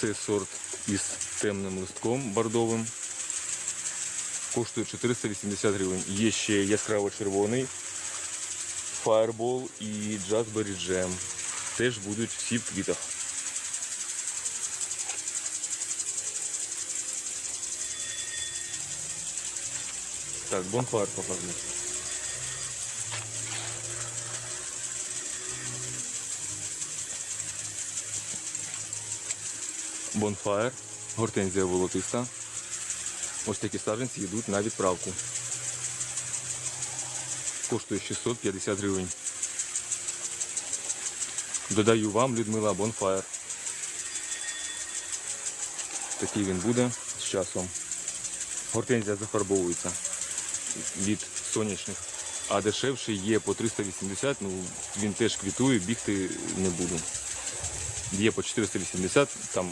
Це сорт із темним листком бордовим. Коштує 480 гривень. Є ще яскраво червоний Fireball і Jazzberry Jam. Теж будуть всі в квітах. Так, бонфар покажу. Bonfire, гортензія волотиста. Ось такі саджанці йдуть на відправку. Коштує 650 гривень. Додаю вам, Людмила, Bonfire. Такий він буде з часом. Гортензія зафарбовується від сонячних. А дешевший є по 380, ну він теж квітує, бігти не буду. Є по 480, там